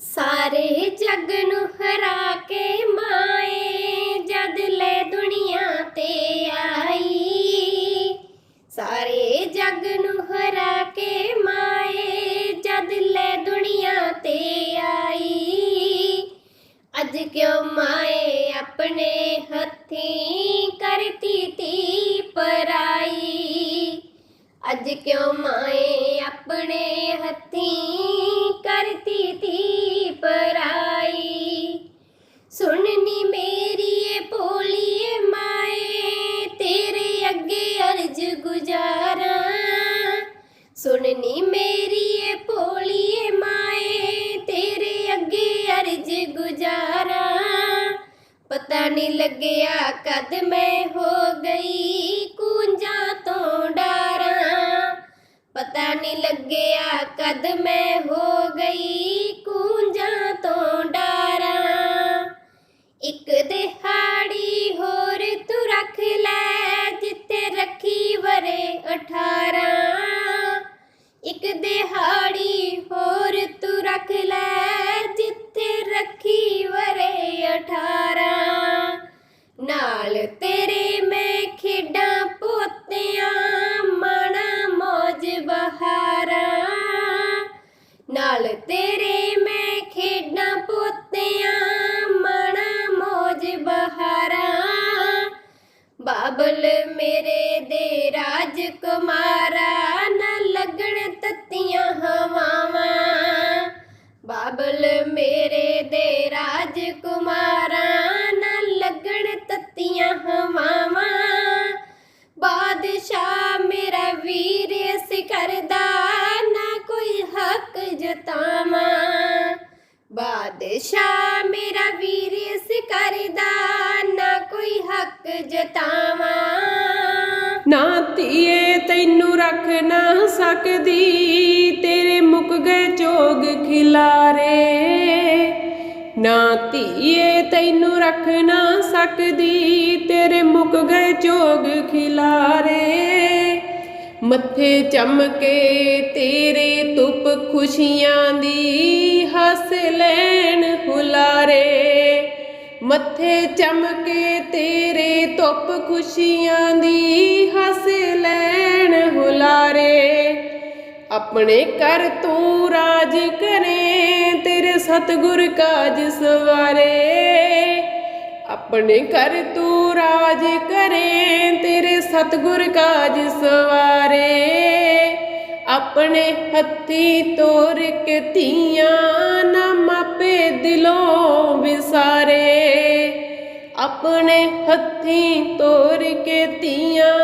ਸਾਰੇ ਜੱਗ ਨੂੰ ਹਰਾ ਕੇ ਮਾਏ, ਜਦ ਲੈ ਦੁਨੀਆ ਤੇ ਆਈ। ਸਾਰੇ ਜੱਗ ਨੂੰ ਹਰਾ ਕੇ ਮਾਏ, ਜਦ ਲੈ ਦੁਨੀਆ ਤੇ ਆਈ। ਅੱਜ ਕਿਉਂ ਮਾਏ ਆਪਣੇ ਹੱਥੀਂ ਕਰਤੀ ਤੀ ਪਰਾਈ? ਅੱਜ ਕਿਉਂ ਮਾਏ ਆਪਣੇ ਹੱਥੀਂ ਪਤਾ ਨਹੀਂ ਲੱਗਿਆ ਕਦ ਮੈਂ ਹੋ ਗਈ ਕੂੰਜਾਂ ਤੋਂ ਡਾਰਾਂ ਪਤਾ ਨਹੀਂ ਲੱਗਿਆ ਕਦ ਮੈਂ ਹੋ ਗਈ ਨਾਲ ਤੇਰੇ ਮੈਂ ਖੇਡਾਂ ਪੋਤਿਆਂ, ਮਾਣਾ ਮੌਜ ਬਹਾਰਾਂ। ਨਾਲ ਤੇਰੇ ਮੈਂ ਖੇਡਾਂ ਪੋਤਿਆਂ, ਮਾਣਾ ਮੌਜ ਬਹਾਰਾਂ। ਬਾਬਲ ਮੇਰੇ ਦੇ ਰਾਜ ਕੁਮਾਰਾ ਬਾਦਸ਼ਾਹ ਮੇਰਾ ਵੀਰ ਇਸ ਕਰਦਾ, ਨਾ ਕੋਈ ਹੱਕ ਜਤਾਵਾਂ। ਨਾ ਧੀਏ, ਤੈਨੂੰ ਰੱਖ ਨਾ ਸਕਦੀ, ਤੇਰੇ ਮੁੱਕ ਗਏ ਚੋਗ ਖਿਲਾਰੇ। ਨਾ ਧੀਏ, ਤੈਨੂੰ ਰੱਖ ਨਾ ਸਕਦੀ, ਤੇਰੇ ਮੁੱਕ ਗਏ ਚੋਗ ਖਿਲਾਰੇ। ਮੱਥੇ ਚਮਕੇ ਤੇਰੇ ਧੁੱਪ ਖੁਸ਼ੀਆਂ ਦੀ ਹੱਸ ਲੈਣ ਹੁਲਾਰੇ। ਮੱਥੇ ਚਮਕੇ ਤੇਰੇ ਧੁੱਪ ਖੁਸ਼ੀਆਂ ਦੀ ਹੱਸ ਲੈਣ ਹੁਲਾਰੇ। ਆਪਣੇ ਕਰ ਤੂੰ ਰਾਜ ਕਰੇ ਤੇਰੇ ਸਤਗੁਰ ਕਾਜ ਸਵਾਰੇ। ਆਪਣੇ ਕਰ ਤੂੰ ਰਾਜ ਕਰੇ, ਤੇਰੇ ਸਤਗੁਰ ਕਾਜ ਸਵਾਰੇ। ਆਪਣੇ ਹੱਥੀ ਤੋਰ ਕੇ ਧੀਆਂ ਨਾ ਮਾਪੇ ਦਿਲੋਂ ਵਿਸਾਰੇ। ਆਪਣੇ ਹੱਥੀ ਤੋਰ ਕੇ ਧੀਆਂ